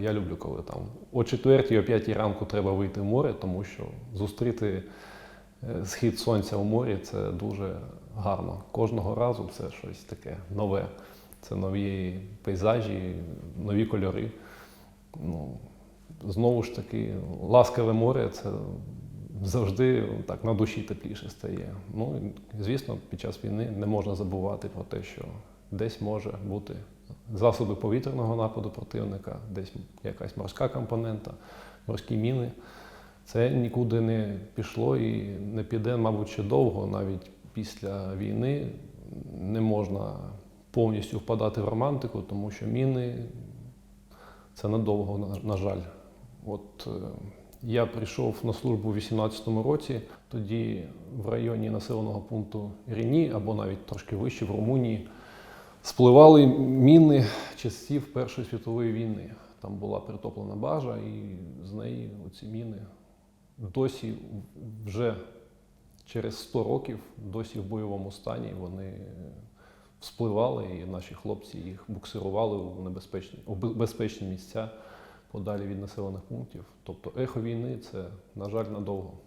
Я люблю, коли там о 4 о 5 ранку треба вийти в море, тому що зустріти е, схід сонця у морі це дуже гарно. Кожного разу це щось таке нове. Це нові пейзажі, нові кольори. Ну, знову ж таки, ласкаве море це завжди так на душі тепліше стає. Ну, звісно, під час війни не можна забувати про те, що десь може бути засоби повітряного нападу противника, десь якась морська компонента, морські міни. Це нікуди не пішло і не піде, мабуть, ще довго. Навіть після війни не можна повністю впадати в романтику, тому що міни це надовго, на, жаль. От е, я прийшов на службу у 18-му році, тоді в районі населеного пункту Ріні, або навіть трошки вище в Румунії, спливали міни часів Першої світової війни. Там була притоплена бажа, і з неї оці міни досі вже через 100 років, досі в бойовому стані вони вспливали, і наші хлопці їх буксирували у небезпечні, у безпечні місця подалі від населених пунктів. Тобто ехо війни це, на жаль, надовго.